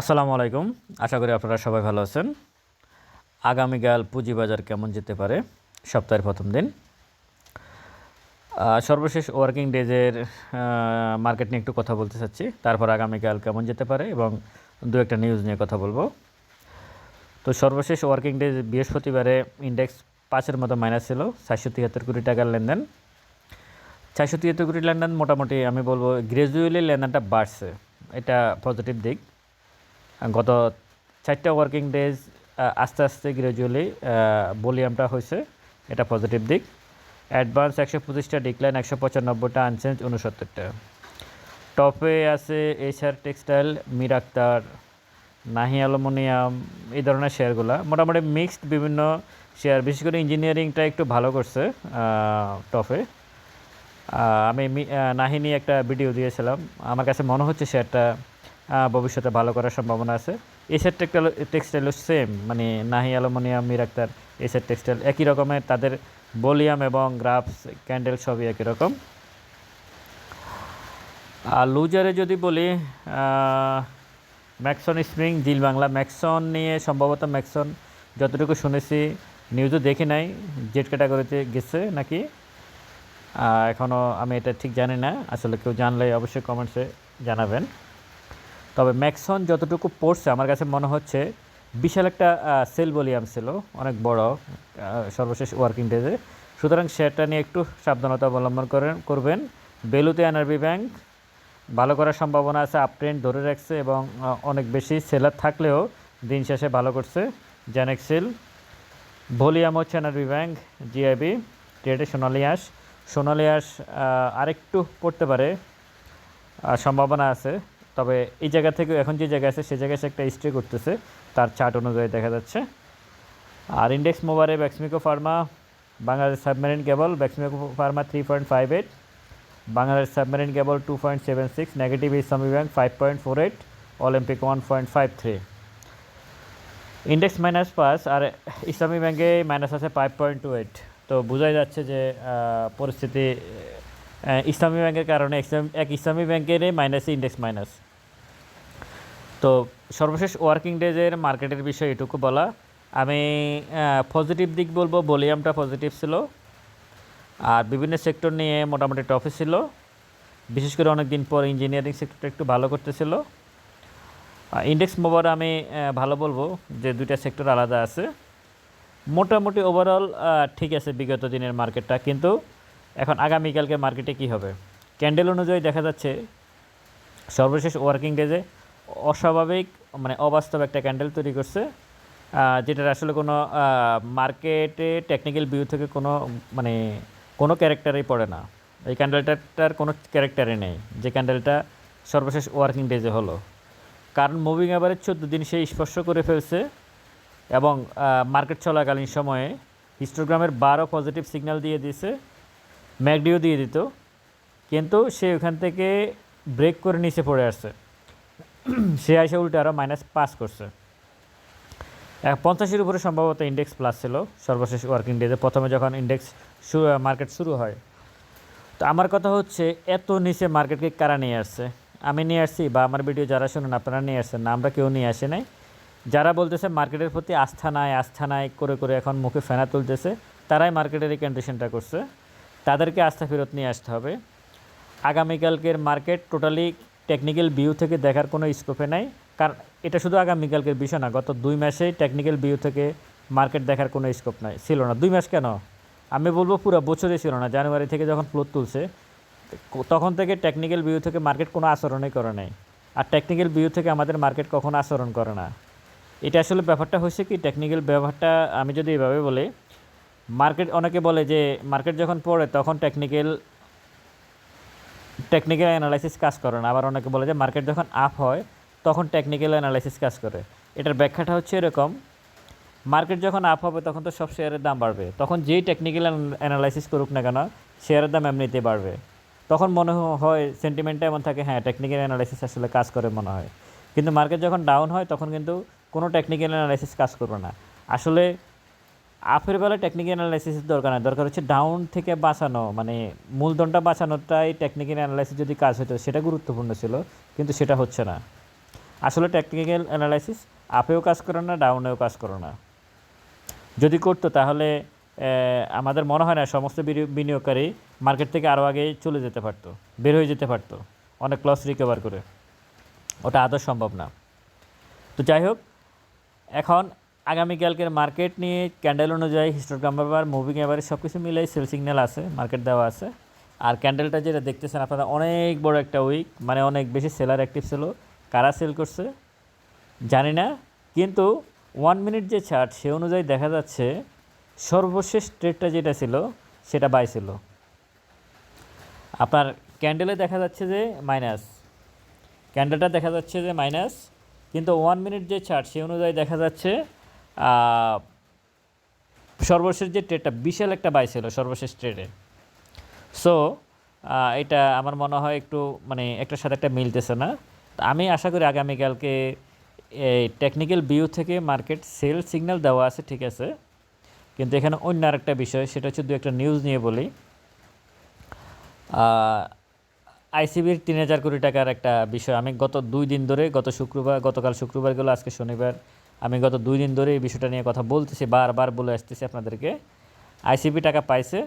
আসসালামু আলাইকুম। আশা করি আপনারা সবাই ভালো আছেন। আগামীকাল পুঁজিবাজার কেমন যেতে পারে? সপ্তাহের প্রথম দিন। সর্বশেষ ওয়ার্কিং ডেজের মার্কেট নিয়ে একটু কথা বলতে চাচ্ছি। তারপর আগামীকাল কেমন যেতে পারে এবং দু একটা নিউজ নিয়ে কথা বলব। তো সর্বশেষ ওয়ার্কিং ডে বৃহস্পতিবারে ইন্ডেক্স পাঁচের মতো মাইনাস ছিল চারশো তিয়াত্তর কোটি টাকার লেনদেন। চারশো তিয়াত্তর কোটি লেনদেন মোটামুটি আমি বলব গ্রাজুয়ালি লেনদেনটা বাড়ছে। এটা পজিটিভ দিক। গত চারটা ওয়ার্কিং ডেজ আস্তে আস্তে গ্রাজুয়ালি ভলিউমটা হয়েছে। এটা পজিটিভ দিক। অ্যাডভান্স একশো পঁচিশটা ডিক্লাইন একশো পঁচানব্বইটা আনচেঞ্জ উনসত্তরটা টপে আছে এইচআর টেক্সটাইল মির আক্তার নাহি অ্যালুমিনিয়াম এই ধরনের শেয়ারগুলো মোটামুটি মিক্সড বিভিন্ন শেয়ার বিশেষ করে ইঞ্জিনিয়ারিংটা একটু ভালো করছে টপে আমি নাহি একটা ভিডিও দিয়েছিলাম। আমার কাছে মনে হচ্ছে শেয়ারটা ভবিষ্যতে ভালো করার সম্ভাবনা আছে। এসের টেক্সটাইল টেক্সটাইলও সেম মানে নাহি অ্যালুমিনিয়াম, মির আক্তার এসের টেক্সটাইল একই রকমের, তাদের ভলিউম এবং গ্রাফস ক্যান্ডেল সবই একই রকম। আর লুজারে যদি বলি Maxon spring gel Bangla. Maxon নিয়ে সম্ভবত ম্যাক্সন যতটুকু শুনেছি নিউজও দেখি নাই জেট ক্যাটাগরিতে গেছে নাকি? এখনও আমি এটা ঠিক জানি না। আসলে কেউ জানলে অবশ্যই কমেন্টসে জানাবেন। তবে ম্যাক্সন যতটুকু পড়ছে আমার কাছে মনে হচ্ছে বিশাল একটা সেল ভলিউম ছিল অনেক বড় সর্বশেষ ওয়ার্কিং ডেজে। সুতরাং শেয়ারটা নিয়ে একটু সাবধানতা অবলম্বন করেন করবেন। বেলুতে এনআরবি ব্যাংক ভালো করার সম্ভাবনা আছে আপ ট্রেন্ড ধরে রাখছে এবং অনেক বেশি সেলার থাকলেও দিন শেষে ভালো করছে জ্যানেক্সিল ভলিউম হচ্ছে এনআরবি ব্যাংক জিআইবি ট্রেডে সোনালি আঁশ। সোনালি আহ, আরেকটু পড়তে পারে সম্ভাবনা আছে। তবে এই জায়গা থেকে এখন যে জায়গা আছে সেই জায়গায় সে একটা স্টে করতেছে। তার চার্ট অনুযায়ী দেখা যাচ্ছে। আর index মোবারে Beximco pharma Bangladesh submarine cable Beximco pharma three point five eight Bangladesh submarine cable two point seven six negative Islami bank five point four eight Olympic one point five three index minus pass আর ইসলামী ব্যাংকে minus আছে five point two eight তো বোঝাই যাচ্ছে যে পরিস্থিতি ইসলামী ব্যাংকের কারণে এক ইসলামী ব্যাংকেরই মাইনাসে ইন্ডেক্স মাইনাস তো সর্বশেষ ওয়ার্কিং ডেজের মার্কেটের বিষয়ে এটুকু বলা। আমি পজিটিভ দিক বলব ভলিউমটা পজিটিভ ছিল। আর বিভিন্ন সেক্টর নিয়ে মোটামুটি টপে ছিল। বিশেষ করে অনেক দিন পর ইঞ্জিনিয়ারিং সেক্টরটা একটু ভালো করতেছিল। ইন্ডেক্স মোবার আমি ভালো বলব যে দুইটা সেক্টর আলাদা আছে। মোটামুটি ওভারঅল ঠিক আছে বিগত দিনের মার্কেটটা কিন্তু এখন আগামীকালকে মার্কেটে কি হবে? ক্যান্ডেল অনুযায়ী দেখা যাচ্ছে সর্বশেষ ওয়ার্কিং ডেজে অস্বাভাবিক মানে অবাস্তব একটা ক্যান্ডেল তৈরি করছে যেটার আসলে কোনো মার্কেটে টেকনিক্যাল ভিউ থেকে কোনো মানে কোনো ক্যারেক্টারই পড়ে না। এই ক্যান্ডেলটার কোনো ক্যারেক্টারই নেই, যে ক্যান্ডেলটা সর্বশেষ ওয়ার্কিং ডেজে হলো। কারণ মুভিং অ্যাভারেজ চোদ্দ দিন সে স্পর্শ করে ফেলছে এবং মার্কেট চলাকালীন সময়ে হিস্টোগ্রামের বারো পজিটিভ সিগন্যাল দিয়ে দিয়েছে। ম্যাকডিও দিয়ে দিত, কিন্তু সে ওখান থেকে ব্রেক করে নিচে পড়ে আসছে। সে এসে উল্টে আরও মাইনাস পাস করছে। পঞ্চাশের উপরে সম্ভবত ইন্ডেক্স প্লাস ছিল, সর্বশেষ ওয়ার্কিং ডেতে প্রথমে যখন ইন্ডেক্স মার্কেট শুরু হয়, তো আমার কথা হচ্ছে, এত নিচে মার্কেটকে কারা নিয়ে আসছে? আমি নিয়ে আসছি বা আমার ভিডিও যারা শুনুন, আপনারা নিয়ে আসছেন না, আমরা কেউ নিয়ে আসে নাই। যারা বলতেছে মার্কেটের প্রতি আস্থা নাই আস্থা নাই, করে করে এখন মুখে ফেনা তুলতেছে, তারাই মার্কেটের এই কন্ডিশনটা করছে। তাদেরকে আস্থা ফেরত নিয়ে আসতে হবে। আগামীকালকের মার্কেট টোটালি টেকনিক্যাল ভিউ থেকে দেখার কোনো স্কোপে নাই। কারণ এটা শুধু আগামীকালকের বিষয় না, গত দুই মাসেই টেকনিক্যাল ভিউ থেকে মার্কেট দেখার কোনো স্কোপ নাই। ছিল না। দুই মাস কেন? আমি বলব পুরো বছরে ছিল না। জানুয়ারি থেকে যখন ফ্লোর তুলছে, তখন থেকে টেকনিক্যাল ভিউ থেকে মার্কেট কোনো আচরণই করে নাই। আর টেকনিক্যাল ভিউ থেকে আমাদের মার্কেট কখনো আচরণ করে না। এটা আসলে ব্যাপারটা হয়েছে কি, টেকনিক্যাল ব্যাপারটা আমি যদি এভাবে বলি মার্কেট অনেকে বলে যে মার্কেট যখন পড়ে তখন টেকনিক্যাল টেকনিক্যাল অ্যানালাইসিস কাজ করে না। আবার অনেকে বলে যে মার্কেট যখন আপ হয় তখন টেকনিক্যাল অ্যানালাইসিস কাজ করে। এটার ব্যাখ্যাটা হচ্ছে এরকম, মার্কেট যখন আপ হবে তখন তো সব শেয়ারের দাম বাড়বে। তখন যেই টেকনিক্যাল অ্যানালাইসিস করুক না কেন শেয়ারের দাম এমনিতেই বাড়বে। তখন মনে হয় সেন্টিমেন্টটা এমন থাকে হ্যাঁ টেকনিক্যাল অ্যানালাইসিস আসলে কাজ করে মনে হয়। কিন্তু মার্কেট যখন ডাউন হয় তখন কিন্তু কোনো টেকনিক্যাল অ্যানালাইসিস কাজ করবে না। আসলে আপের বেলা টেকনিক্যাল অ্যানালাইসিসের দরকার নাই। দরকার হচ্ছে ডাউন থেকে বাঁচানো। মানে মূলধনটা বাঁচানোটাই টেকনিক্যাল অ্যানালাইসিস যদি কাজ হতো সেটা গুরুত্বপূর্ণ ছিল, কিন্তু সেটা হচ্ছে না। আসলে টেকনিক্যাল অ্যানালাইসিস আপেও কাজ করে না ডাউনেও কাজ করে না। যদি করতো তাহলে আমাদের মনে হয় না সমস্ত বিনিয়োগ- বিনিয়োগকারী মার্কেট থেকে আরও আগে চলে যেতে পারতো, বের হয়ে যেতে পারতো, অনেক লস রিকভার করে। ওটা আদৌ সম্ভব না। তো যাই হোক, এখন আগামীকালকের মার্কেট নিয়ে ক্যান্ডেল অনুযায়ী, হিস্টোগ্রাম ব্যাপার মুভিং এবারে সব কিছু মিলাই সেল সিগন্যাল আছে, মার্কেট দেওয়া আছে। আর ক্যান্ডেলটা যেটা দেখতেছেন, আপনারা অনেক বড় একটা উইক মানে অনেক বেশি সেলার অ্যাক্টিভ ছিল। কারা সেল করছে? জানি না, কিন্তু ওয়ান মিনিট যে চার্ট, সে অনুযায়ী দেখা যাচ্ছে সর্বশেষ ট্রেডটা যেটা ছিল, সেটা বাই ছিল। আপনার ক্যান্ডেলে দেখা যাচ্ছে যে মাইনাস। ক্যান্ডেলটা দেখা যাচ্ছে যে মাইনাস, কিন্তু ওয়ান মিনিট যে চার্ট, সে অনুযায়ী দেখা যাচ্ছে সর্বশেষ যে ট্রেডটা বিশাল একটা বাই ছিল সর্বশেষ ট্রেডে সো এটা আমার মনে হয় একটু মানে একটার সাথে একটা মিলতেছে না। আমি আশা করি আগামীকালকে এই টেকনিক্যাল ভিউ থেকে মার্কেট সেল সিগন্যাল দেওয়া আছে, ঠিক আছে। কিন্তু এখানে অন্য আরেকটা বিষয়, সেটা হচ্ছে দু একটা নিউজ নিয়ে বলি। আইসিবির তিন হাজার কোটি টাকার একটা বিষয়। আমি গত দুই দিন ধরে, গত শুক্রবার, গতকাল শুক্রবার গেলো আজকে শনিবার আমি গত দুই দিন ধরে এই বিষয়টা নিয়ে কথা বলতেছি, বারবার বলে আসতেছি আপনাদেরকে। আইসিবি টাকা পাইছে।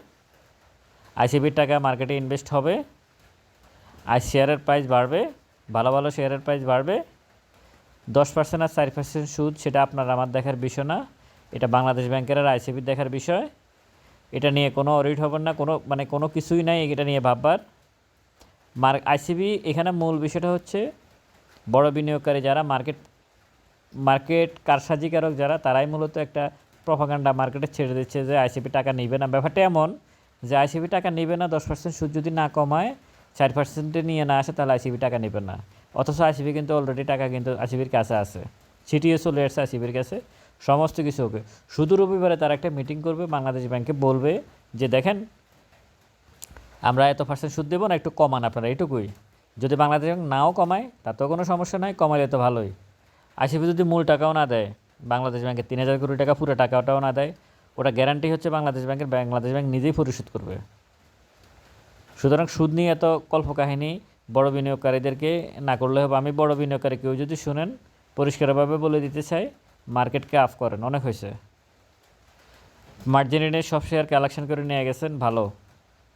আইসিবির টাকা মার্কেটে ইনভেস্ট হবে। আই শেয়ারের প্রাইস বাড়বে, ভালো ভালো শেয়ারের প্রাইস বাড়বে। দশ পার্সেন্ট আর চার পার্সেন্ট সুদ, সেটা আপনার আমার দেখার বিষয় না। এটা বাংলাদেশ ব্যাংকের আর আইসিবির দেখার বিষয়। এটা নিয়ে কোনো অডিট হবে না, কোনো মানে কোনো কিছুই নাই এটা নিয়ে ভাববার। মার আইসিবি এখানে মূল বিষয়টা হচ্ছে, বড় বিনিয়োগকারী যারা মার্কেট মার্কেট কারসাজিকারক যারা, তারাই মূলত একটা প্রভাকাণ্ডা মার্কেটে ছেড়ে দিচ্ছে যে আইসিবি টাকা নিবে না। ব্যাপারটা এমন যে আইসিবি টাকা নিবে না, দশ পার্সেন্ট সুদ যদি না কমায়, চার পার্সেন্টে নিয়ে না আসে, তাহলে আইসিবি টাকা নেবে না। অথচ আইসিবি কিন্তু অলরেডি টাকা কিন্তু আইসিবির কাছে আছে। সিটিও চলে আসছে আইসিবির কাছে। সমস্ত কিছু ওকে। শুধু রবিবারে তারা একটা মিটিং করবে, বাংলাদেশ ব্যাংকে বলবে যে, দেখেন, আমরা এত পার্সেন্ট সুদ দেবো না, একটু কমান আপনারা। এটুকুই। যদি বাংলাদেশ ব্যাংক নাও কমায়, তাতেও কোনো সমস্যা নাই কমালে তো ভালোই। আইসিবি যদি মূল টাকাও না দেয়, বাংলাদেশ ব্যাংকের তিন হাজার কোটি টাকা পুরো টাকাটাও না দেয়, ওটা গ্যারান্টি হচ্ছে বাংলাদেশ ব্যাংকের, বাংলাদেশ ব্যাংক নিজেই পরিশোধ করবে। সুতরাং সুদ নিয়ে এত কল্পকাহিনী বড় বিনিয়োগকারীদেরকে না করলে হবে। আমি বড় বিনিয়োগকারী কেউ যদি শুনেন, পরিষ্কারভাবে বলে দিতে চাই, মার্কেটকে আফ করেন। অনেক হয়েছে। মার্জিনে সব শেয়ার কালেকশন করে নিয়ে গেছেন, ভালো।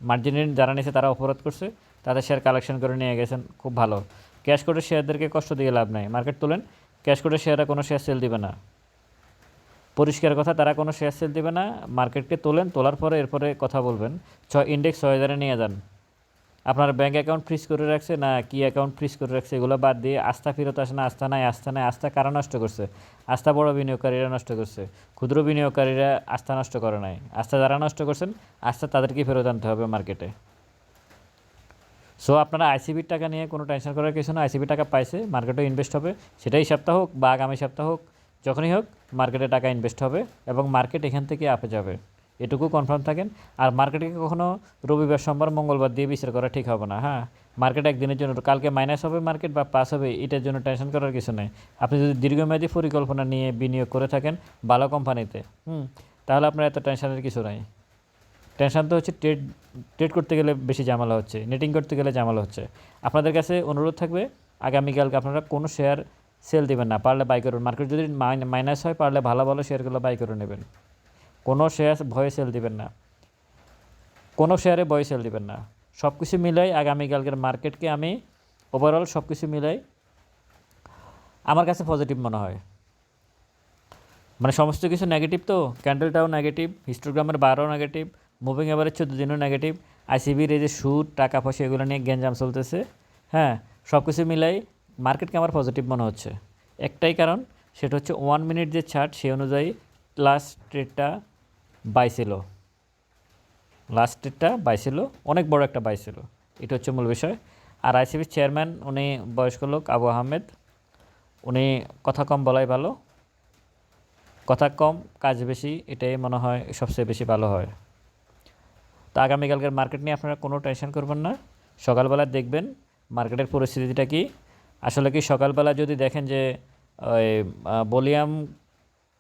মার্জিনে যারা নিয়েছে তারা অপরাধ করছে, তাদের শেয়ার কালেকশন করে নিয়ে গেছেন, খুব ভালো। ক্যাশ কোডের শেয়ারদেরকে কষ্ট দিয়ে লাভ নাই। মার্কেট তোলেন ক্যাশ কোডের শেয়ারে কোনো শেয়ার সেল দিবে না। পরিষ্কার কথা, তারা কোনো শেয়ার সেল দিবে না। মার্কেটকে তোলেন, তোলার পরে এরপরে কথা বলবেন। ছয় ইন্ডেক্স ছয় হাজারে নিয়ে যান। আপনার ব্যাঙ্ক অ্যাকাউন্ট ফ্রিজ করে রাখছে না? কি অ্যাকাউন্ট ফ্রিজ করে রাখছে? এগুলো বাদ দিয়ে আস্থা ফেরত আসে না, আস্থা নাই আস্থা নাই। আস্থা কারা নষ্ট করছে? আস্থা বড় বিনিয়োগকারীরা নষ্ট করছে। ক্ষুদ্র বিনিয়োগকারীরা আস্থা নষ্ট করে নাই। আস্থা যারা নষ্ট করছেন, আস্থা তাদেরকেই ফেরত আনতে হবে মার্কেটে। সো আপনারা আইসিবির টাকা নিয়ে কোনো টেনশন করার কিছু না আইসিবি টাকা পাইছে মার্কেটে ইনভেস্ট হবে, সেটাই সপ্তাহ হোক বা আগামী সপ্তাহ হোক, যখনই হোক মার্কেটে টাকা ইনভেস্ট হবে এবং মার্কেট এখান থেকে আপে যাবে। এটুকু কনফার্ম থাকেন। আর মার্কেটকে কখনও রবিবার, সোমবার, মঙ্গলবার দিয়ে বিচার করা ঠিক হবে না হ্যাঁ? মার্কেট একদিনের জন্য, কালকে মাইনাস হবে মার্কেট বা পাস হবে, এটার জন্য টেনশন করার কিছু নেই। আপনি যদি দীর্ঘমেয়াদী পরিকল্পনা নিয়ে বিনিয়োগ করে থাকেন ভালো কোম্পানিতে হুম, তাহলে আপনার এত টেনশনের কিছু নাই। টেনশন তো হচ্ছে ট্রেড ট্রেড করতে গেলে বেশি ঝামেলা হচ্ছে নেটিং করতে গেলে ঝামেলা হচ্ছে। আপনাদের কাছে অনুরোধ থাকবে, আগামীকালকে আপনারা কোনো শেয়ার সেল দিবেন না, পারলে বাই করুন। মার্কেট যদি মাইনাস হয়, পারলে ভালো ভালো শেয়ারগুলো বাই করে নেবেন। কোনো শেয়ার ভয়ে সেল দিবেন না। কোনো শেয়ারে ভয়ে সেল দিবেন না। সব কিছু মিলাই আগামীকালকের মার্কেটকে আমি ওভারঅল সব কিছু মিলাই আমার কাছে পজিটিভ মনে হয়। মানে সমস্ত কিছু নেগেটিভ তো ক্যান্ডেলটাও নেগেটিভ হিস্টোগ্রামের বারও নেগেটিভ মুভিং এভারেজ চোদ্দ দিনও নেগেটিভ আইসিবির এই যে সুদ, টাকা পয়সা, এগুলো নিয়ে গ্যাঞ্জাম চলতেছে। হ্যাঁ সব কিছু মিলাই মার্কেটকে আমার পজিটিভ মনে হচ্ছে। একটাই কারণ, সেটা হচ্ছে ওয়ান মিনিট যে চার্ট সেই অনুযায়ী লাস্ট ট্রেডটা বাই ছিল। লাস্ট ট্রেডটা বাই ছিল, অনেক বড় একটা বাই ছিল। এটা হচ্ছে মূল বিষয়। আর আইসিবির চেয়ারম্যান উনি বয়স্ক লোক, আবু আহমেদ, উনি কথা কম বলাই ভালো। কথা কম, কাজ বেশি, এটাই মনে হয় সবচেয়ে বেশি ভালো হয়। তো আগামীকালকের মার্কেট নিয়ে আপনারা কোনো টেনশন করবেন না। সকালবেলা দেখবেন মার্কেটের পরিস্থিতিটা কি। আসলে কি সকালবেলা যদি দেখেন যে, ওই ভলিউম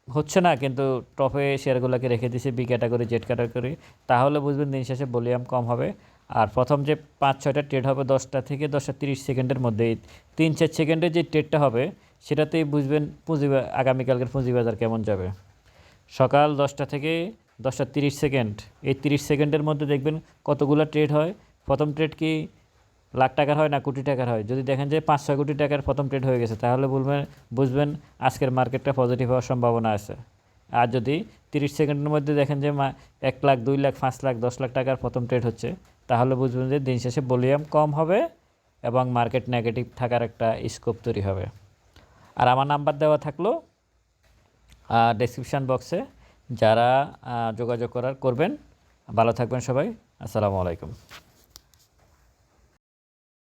হচ্ছে না, কিন্তু টপে শেয়ারগুলোকে রেখে দিয়েছে বি ক্যাটাগরি, জেড ক্যাটাগরি, তাহলে বুঝবেন দিন শেষে ভলিউম কম হবে। আর প্রথম যে পাঁচ, ছয়টা ট্রেড হবে দশটা থেকে দশটা তিরিশ সেকেন্ডের মধ্যে তিন, চার সেকেন্ডের যে ট্রেডটা হবে, সেটাতেই বুঝবেন পুঁজি আগামীকালকের পুঁজিবাজার কেমন যাবে। সকাল দশটা থেকে দশটা তিরিশ সেকেন্ড। এই তিরিশ সেকেন্ডের মধ্যে দেখবেন কতগুলো ট্রেড হয়। প্রথম ট্রেড কি লাখ টাকার হয় না কোটি টাকার হয়? যদি দেখেন যে পাঁচ, ছয় কোটি টাকার প্রথম ট্রেড হয়ে গেছে, তাহলে বলবেন, বুঝবেন আজকের মার্কেটটা পজিটিভ হওয়ার সম্ভাবনা আছে। আর যদি তিরিশ সেকেন্ডের মধ্যে দেখেন যে এক লাখ, দুই লাখ, পাঁচ লাখ, দশ লাখ টাকার প্রথম ট্রেড হচ্ছে, তাহলে বুঝবেন যে দিন শেষে ভলিউম কম হবে এবং মার্কেট নেগেটিভ থাকার একটা স্কোপ তৈরি হবে। আর আমার নাম্বার দেওয়া থাকল ডেসক্রিপশান বক্সে যারা যোগাযোগ করার করবেন। ভালো থাকবেন সবাই। আসসালামু আলাইকুম।